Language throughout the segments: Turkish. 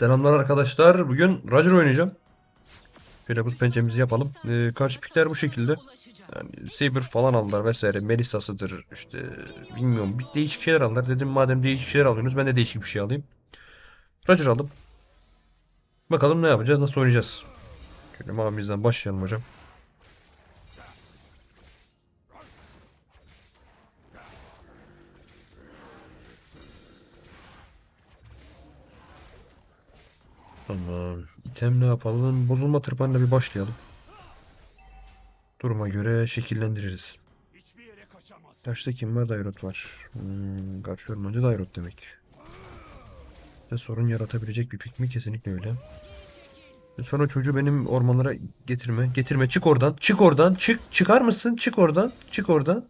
Selamlar arkadaşlar. Bugün Roger oynayacağım. Şöyle buz pençemizi yapalım. Ee, karşı pikler bu şekilde. Yani Saber falan aldılar vesaire. Melisa'sıdır işte bilmiyorum. Bir değişik şeyler aldılar. Dedim madem değişik şeyler alıyorsunuz ben de değişik bir şey alayım. Roger aldım. Bakalım ne yapacağız, nasıl oynayacağız. Şöyle mavimizden başlayalım hocam. Tamam. İtem ne yapalım? Bozulma tırpanıyla bir başlayalım. Duruma göre şekillendiririz. Yaşta kim var? Dairot var. Hmm, karşı ormancı Dairot demek. Ve sorun yaratabilecek bir pik mi? Kesinlikle öyle. Lütfen o çocuğu benim ormanlara getirme. Getirme. Çık oradan. Çık oradan. Çık. Çıkar mısın? Çık oradan. Çık oradan.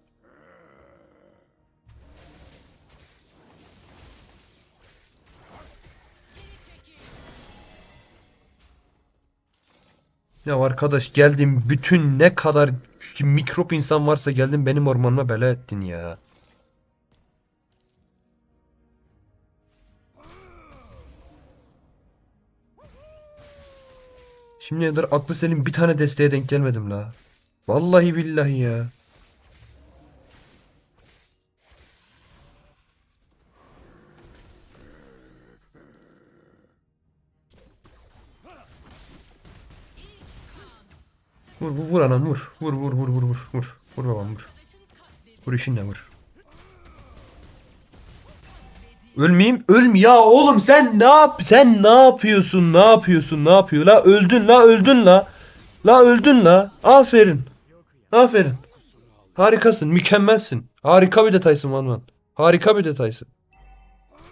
Ya arkadaş geldim bütün ne kadar mikrop insan varsa geldin benim ormanıma bela ettin ya. Şimdiye kadar aklı senin bir tane desteğe denk gelmedim la. Vallahi billahi ya. Vur anam vur. Vur vur vur vur vur vur. Vur babam vur. Vur işinle vur. Ölmeyeyim. Ölm ya oğlum sen ne yap sen ne yapıyorsun? Ne yapıyorsun? Ne yapıyor la? Öldün la öldün la. La öldün la. Aferin. Aferin. Harikasın. Mükemmelsin. Harika bir detaysın Van Van. Harika bir detaysın.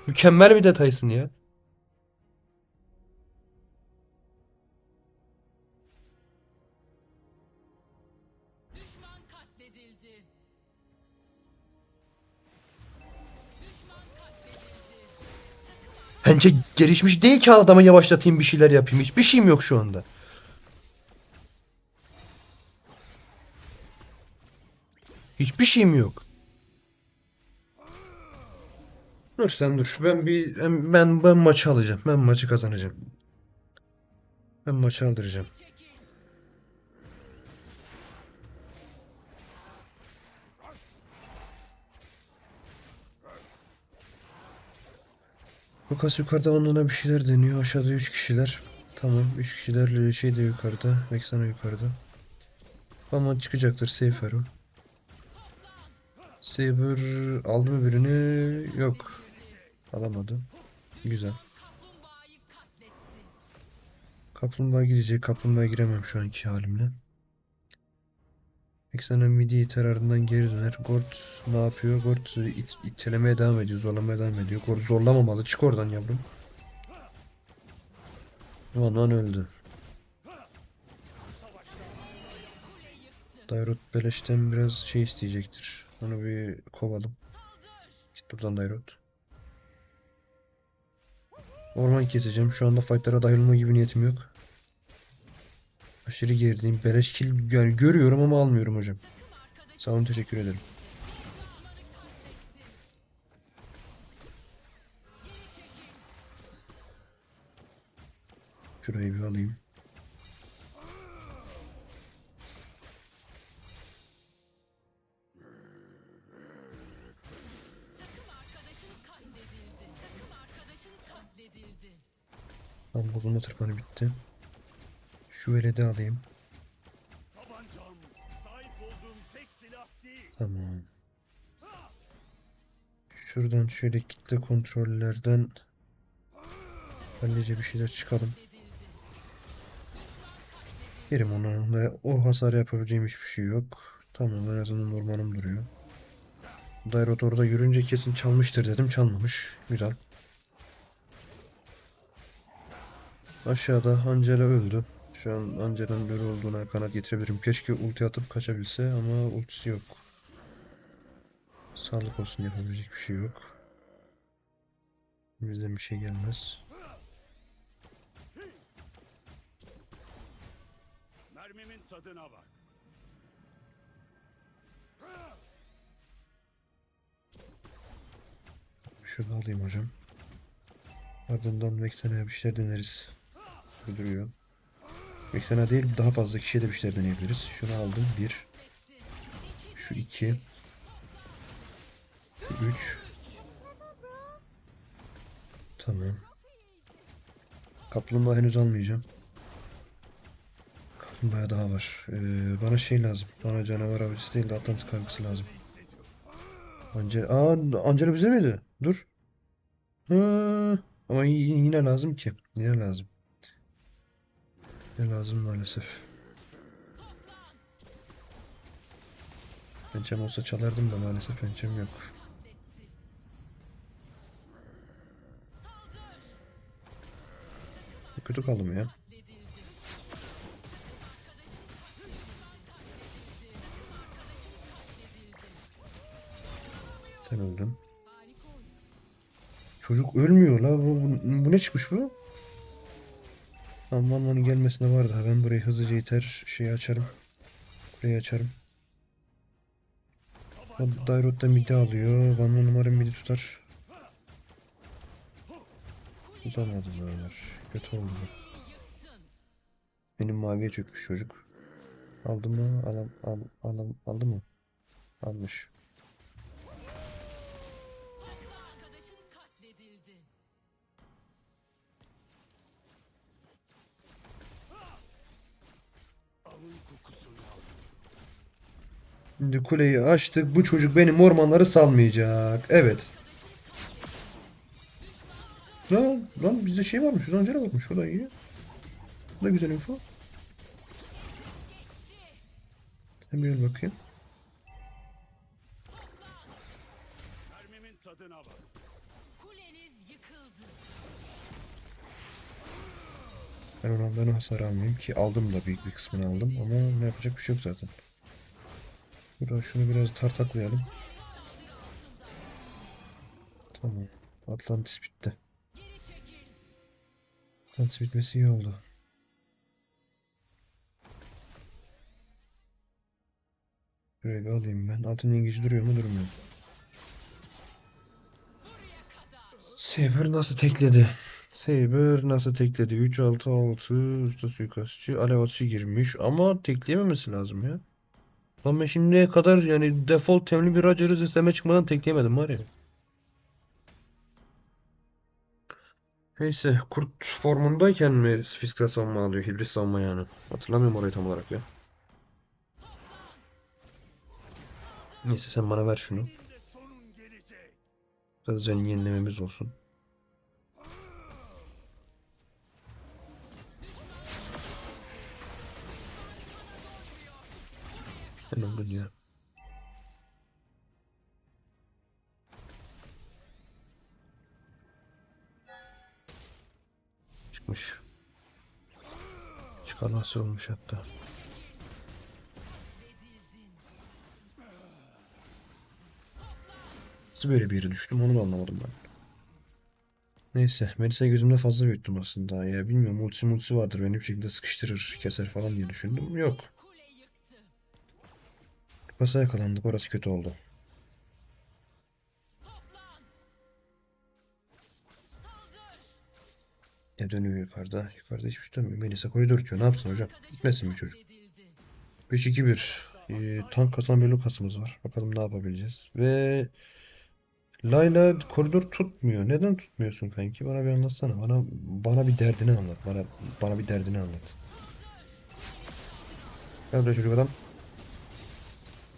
Mükemmel bir detaysın ya. Bence gelişmiş değil ki adamı yavaşlatayım bir şeyler yapayım. Hiçbir şeyim yok şu anda. Hiçbir şeyim yok. Dur sen dur. Ben bir ben ben, maçı alacağım. Ben maçı kazanacağım. Ben maçı aldıracağım. Lucas yukarıda onunla bir şeyler deniyor. Aşağıda 3 kişiler. Tamam. 3 kişiler şey de yukarıda. Vexana yukarıda. Ama çıkacaktır Seyfer'im. Saber aldı mı birini? Yok. Alamadı. Güzel. Kaplumbağa gidecek. Kaplumbağa giremem şu anki halimle. Vexana midi iter ardından geri döner. Gord ne yapıyor? Gord it, itelemeye devam ediyor. Zorlamaya devam ediyor. Gord zorlamamalı. Çık oradan yavrum. Aman öldü. Dairot beleşten biraz şey isteyecektir. Onu bir kovalım. Git buradan Dairot. Orman keseceğim. Şu anda fightlara dahil olma gibi niyetim yok. Aşırı gerideyim. Beleş kill yani görüyorum ama almıyorum hocam. Sağ olun teşekkür ederim. Şurayı bir alayım. Lan bozulma tırpanı bitti. Şu veledi alayım. Tamam. Şuradan şöyle kitle kontrollerden hallice bir şeyler çıkalım. Yerim onun da o hasar yapabileceğim hiçbir şey yok. Tamam en azından ormanım duruyor. Dairot orada yürünce kesin çalmıştır dedim. Çalmamış. Güzel. Aşağıda Angela öldü. Şu an Angela'nın ölü olduğuna kanat getirebilirim. Keşke ulti atıp kaçabilse ama ultisi yok. Sağlık olsun yapabilecek bir şey yok. Bizden bir şey gelmez. Mermimin tadına bak. Şunu alayım hocam. Ardından Vexena'ya bir şeyler deneriz. Bu Vexena değil daha fazla kişiye de bir şeyler deneyebiliriz. Şunu aldım. Bir. Şu iki. Şu üç. Tamam. Kaplumbağa henüz almayacağım. Kaplumbağa daha var. Ee, bana şey lazım. Bana canavar avcısı değil de Atlantis kargısı lazım. Angel Aa, Angela bize miydi? Dur. Ha, ama yine lazım ki. Yine lazım. Yine lazım maalesef. Pençem olsa çalardım da maalesef pençem yok. Kötü kaldım ya. Sen öldün. Çocuk ölmüyor la. Bu, bu, bu ne çıkmış bu? Tamam Vanvan'ın gelmesine var daha. Ben burayı hızlıca iter şeyi açarım. Burayı açarım. Dairot da midi alıyor. Vanvan umarım midi tutar. Tutamadılar. Kötü oldu. Benim maviye çökmüş çocuk. Aldı mı? Alam, al, alam, aldı mı? Almış. Şimdi kuleyi açtık. Bu çocuk benim ormanları salmayacak. Evet. Lan, lan bizde şey varmış. Zancera bakmış. O da iyi. Bu da güzel info. Öl bakayım. Ben ona ben o hasar almayayım ki aldım da büyük bir kısmını aldım ama ne yapacak bir şey yok zaten. Burada şunu biraz tartaklayalım. Tamam. Atlantis bitti. Atlantis bitmesi iyi oldu. Şurayı bir alayım ben. Altın yengeç duruyor mu durmuyor. Saber nasıl tekledi? Saber nasıl tekledi? 3 6 6 usta suikastçı alev atışı girmiş ama tekleyememesi lazım ya. Lan ben şimdiye kadar yani default temli bir Roger'ı sisteme çıkmadan tekleyemedim var ya. Neyse kurt formundayken mi fiziksel savunma alıyor? Hibrit savunma yani. Hatırlamıyorum orayı tam olarak ya. Neyse sen bana ver şunu. Biraz canlı yenilememiz olsun. Öldün ya. Çıkmış. Çıkarması olmuş hatta. Nasıl böyle bir yere düştüm onu da anlamadım ben. Neyse Melisa'yı gözümde fazla büyüttüm aslında ya bilmiyorum ultisi multisi vardır beni bir şekilde sıkıştırır keser falan diye düşündüm yok. Pasa yakalandık orası kötü oldu. Ne dönüyor yukarıda? Yukarıda hiçbir şey dönmüyor. Melisa koridor diyor. Ne yapsın hocam? Gitmesin bir çocuk. Katledildi. 5-2-1. Ee, tank kasan bir Lucas'ımız var. Bakalım ne yapabileceğiz. Ve Layla koridor tutmuyor. Neden tutmuyorsun kanki? Bana bir anlatsana. Bana bana bir derdini anlat. Bana bana bir derdini anlat. Gel buraya çocuk adam.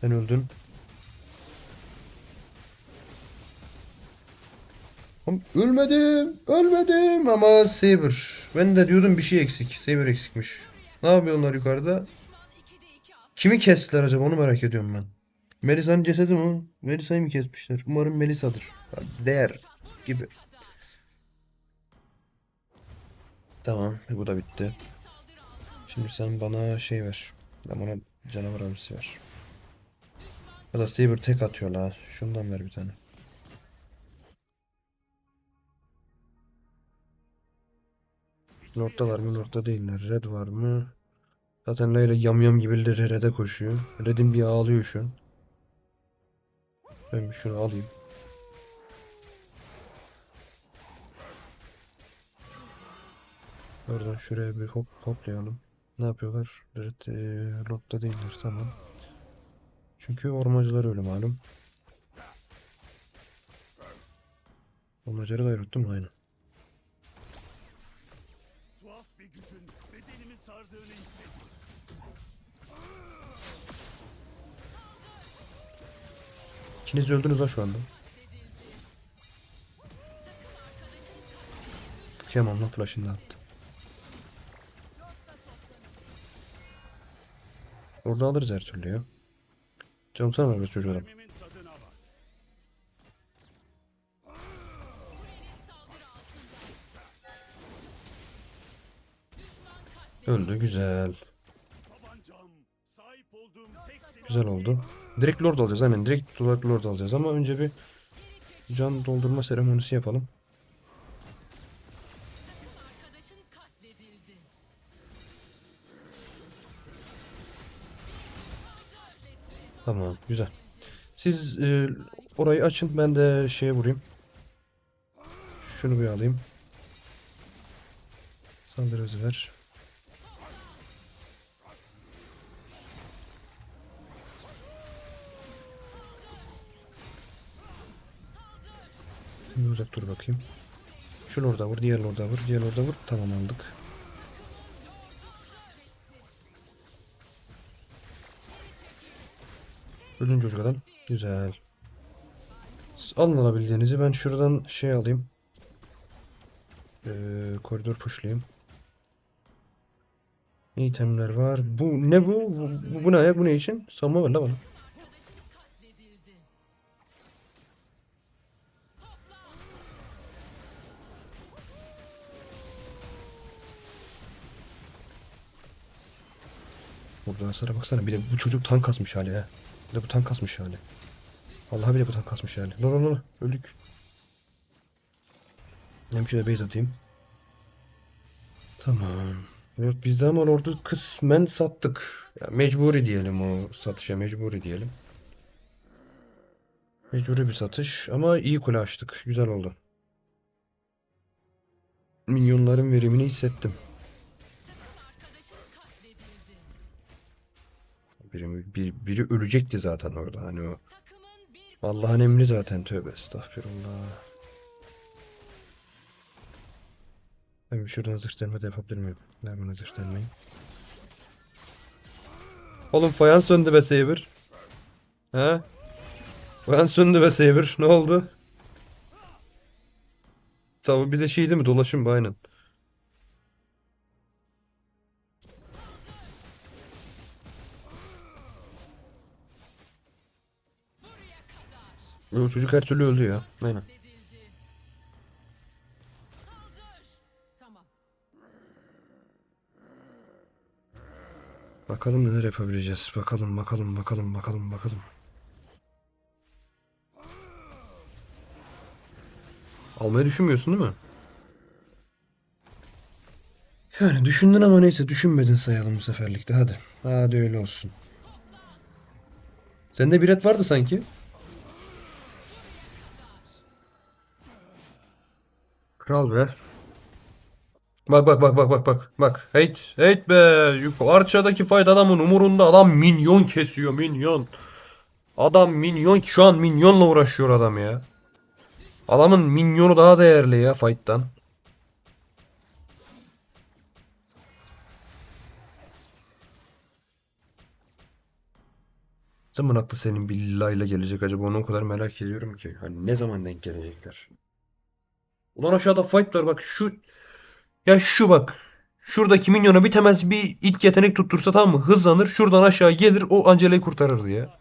Sen öldün. Ölmedim. Ölmedim ama Saber. Ben de diyordum bir şey eksik. Saber eksikmiş. Ne yukarıda? 2'de 2 attı. Kimi kestiler acaba onu merak ediyorum ben. Melisa'nın cesedi mi? Melisa'yı mı kesmişler? Umarım Melisa'dır. Değer gibi. Tamam bu da bitti. Şimdi sen bana şey ver. Ben bana canavar ver. Ya da Saber tek atıyor la. Şundan ver bir tane. Lord'dalar mı? Lord'da değiller. Red var mı? Zaten Layla yamyam gibi Red'e koşuyor. Red'in bir ağlıyor şu an. Ben bir şunu alayım. Oradan şuraya bir hop hoplayalım. Ne yapıyorlar? Evet, e, lotta değiller tamam. Çünkü ormancılar öyle malum. Ormancıları da yürüttüm aynen. Tuhaf bir gücün bedenimi sardığını hissediyorum. İkiniz öldünüz lan şu anda. Kıyamam flash'ını da attı. Orada alırız her türlü ya. Canım ver be tadına bak. Öldü güzel. Güzel oldu. Direkt lord alacağız aynen. Direkt olarak lord alacağız ama önce bir can doldurma seremonisi yapalım. Güzel. Siz e, orayı açın ben de şeye vurayım. Şunu bir alayım. Saldırı hızı ver. Şimdi uzak dur bakayım. Şunu orada vur, diğer orada vur, diğer orada vur. Tamam aldık. Öldün çocuk adam. Güzel. Siz Alın alabildiğinizi. Ben şuradan şey alayım. Ee, koridor pushlayayım. İtemler var? Bu ne bu? Bu, bu, ne ayak? Bu ne için? Savunma ver la bana. Burada hasara baksana. Bir de bu çocuk tank kasmış hali ha. Bir de bu tank kasmış hali. Vallahi bile bu tank kasmış hali. Lan lan lan. Öldük. Ben şöyle base atayım. Tamam. Evet biz de ama ordu kısmen sattık. Ya mecburi diyelim o satışa mecburi diyelim. Mecburi bir satış ama iyi kule açtık. Güzel oldu. Minyonların verimini hissettim. Biri, bir- biri ölecekti zaten orada hani o. Allah'ın emri zaten tövbe estağfirullah. Ben şuradan zırh delme de yapabilir miyim? Ben buna zırh delmeyi. Oğlum fayans söndü be Saber. He? Fayans söndü be Saber. Ne oldu? Tabi bir de şey değil mi? Dolaşım bu aynen. Kadar O çocuk her türlü öldü ya. Aynen. Bakalım neler yapabileceğiz. Bakalım bakalım bakalım bakalım bakalım. Almayı düşünmüyorsun değil mi? Yani düşündün ama neyse düşünmedin sayalım bu seferlikte hadi. Hadi öyle olsun. Sende bir et vardı sanki. Kral be. Bak bak bak bak bak bak bak. Hate hate be. Arçadaki fight adamın umurunda. Adam minyon kesiyor minyon. Adam minyon şu an minyonla uğraşıyor adam ya. Adamın minyonu daha değerli ya fight'tan. Zaman aklı senin billahıyla gelecek acaba onu o kadar merak ediyorum ki. Hani ne zaman denk gelecekler? Ulan aşağıda fight var bak şu ya şu bak. Şuradaki minyona bir temel bir ilk yetenek tuttursa tamam mı? Hızlanır. Şuradan aşağı gelir. O Angela'yı kurtarırdı ya.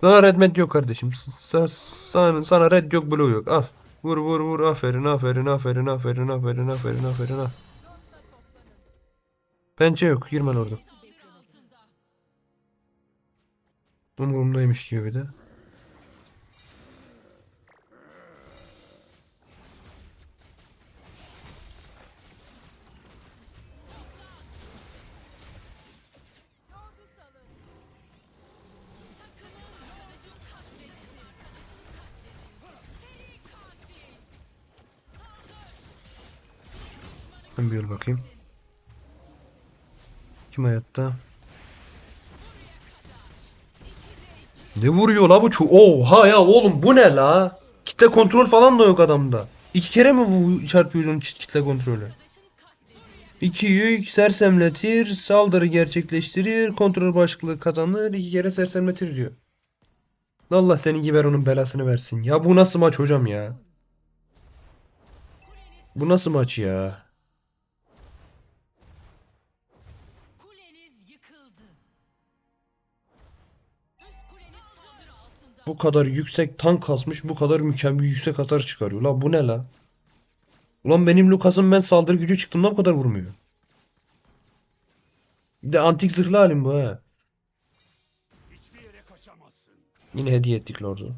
Sana red med yok kardeşim. Sa- sana, sana red yok blue yok. Al. Vur vur vur. Aferin aferin aferin aferin aferin aferin aferin ha. Pençe yok. Girme orada. Umurumdaymış gibi bir de. Ben bir yol bakayım. Kim hayatta? Ne vuruyor la bu ço- Oha ya oğlum bu ne la? Kitle kontrol falan da yok adamda. İki kere mi bu çarpıyorsun çit- kitle kontrolü? İki yük sersemletir, saldırı gerçekleştirir, kontrol başlıklı kazanır, iki kere sersemletir diyor. Allah senin gibi onun belasını versin. Ya bu nasıl maç hocam ya? Bu nasıl maç ya? Bu kadar yüksek tank kasmış, bu kadar mükemmel yüksek hasar çıkarıyor. La bu ne la? Ulan benim Lucas'ın ben saldırı gücü çıktığımda bu kadar vurmuyor. Bir de antik zırhlı halim bu kaçamazsın. Yine hediye ettik Lord'u.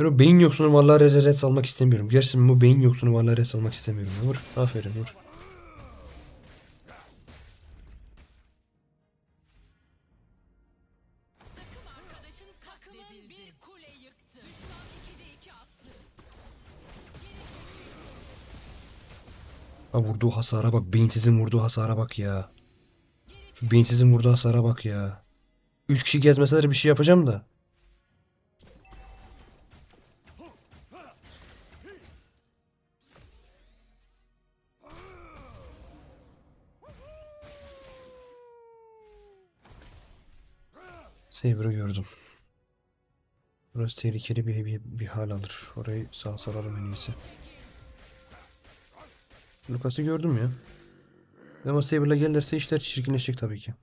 Ben o beyin yoksunu vallahi res almak istemiyorum. Gerçekten bu beyin yoksunu vallahi res almak istemiyorum. Vur. Aferin vur. Takım arkadaşın takımın bir kule yıktı. Düşman 2'de 2 attı. Ha vurduğu hasara bak. Beyinsizin vurduğu hasara bak ya. Şu beyinsizin vurduğu hasara bak ya. Üç kişi gezmeseler bir şey yapacağım da. Saber'ı gördüm. Burası tehlikeli bir, bir, bir hal alır. Orayı sağ salalım en iyisi. Lucas'ı gördüm ya. Ama Saber'la gelirse işler çirkinleşecek tabii ki.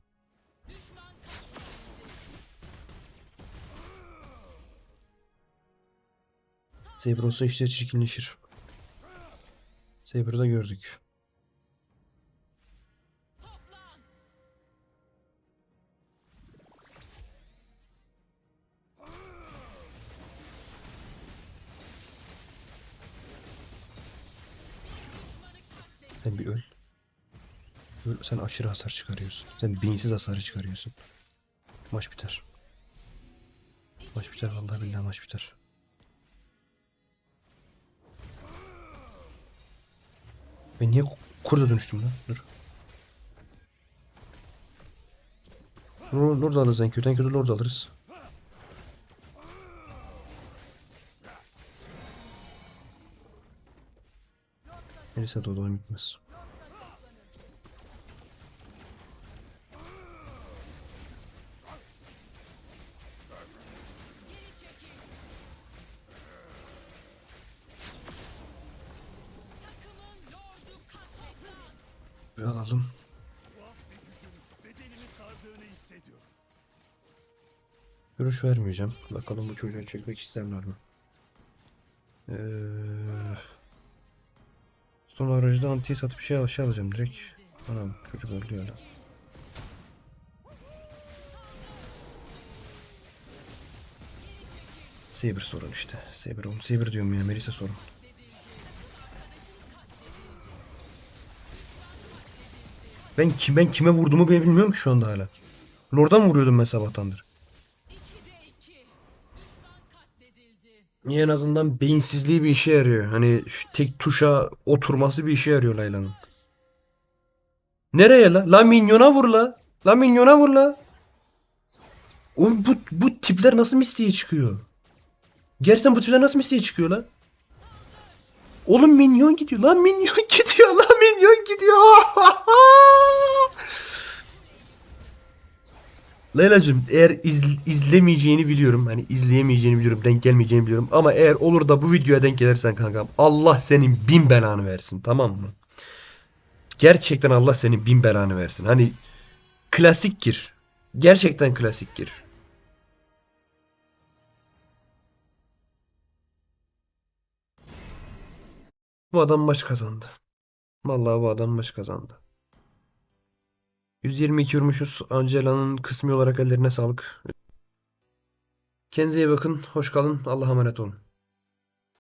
Saber olsa işler çirkinleşir. Saber'ı da gördük. Sen bir öl. Öl. Sen aşırı hasar çıkarıyorsun. Sen beyinsiz hasarı çıkarıyorsun. Maç biter. Maç biter vallahi billahi maç biter. Ben niye kurda dönüştüm lan? Dur. Lord alırız en kötü. En kötü Lord alırız. Melisa da oyun bitmez. Bir alalım. Görüş vermeyeceğim. Bakalım bu çocuğu çekmek isterler mi? Ee, aracıda antiye satıp şey, şey alacağım direkt. Anam çocuk öldü lan. Saber sorun işte. Saber oğlum. Saber diyorum ya. Melisa sorun. Ben kim ben kime vurduğumu bile bilmiyorum ki şu anda hala. Lord'a mı vuruyordum ben sabahtandır? Niye en azından beyinsizliği bir işe yarıyor. Hani şu tek tuşa oturması bir işe yarıyor Layla'nın. Nereye la? La minyona vur la. La minyona vur la. Oğlum bu, bu tipler nasıl mistiğe çıkıyor? Gerçekten bu tipler nasıl mistiğe çıkıyor la? Oğlum minyon gidiyor. Lan minyon gidiyor. Lan minyon gidiyor. Leyla'cığım eğer iz- izlemeyeceğini biliyorum. Hani izleyemeyeceğini biliyorum. Denk gelmeyeceğini biliyorum. Ama eğer olur da bu videoya denk gelirsen kankam. Allah senin bin belanı versin. Tamam mı? Gerçekten Allah senin bin belanı versin. Hani klasik gir. Gerçekten klasik gir. Bu adam maç kazandı. Vallahi bu adam maç kazandı. 122 vurmuşuz. Angela'nın kısmi olarak ellerine sağlık. Kendinize iyi bakın. Hoş kalın. Allah'a emanet olun.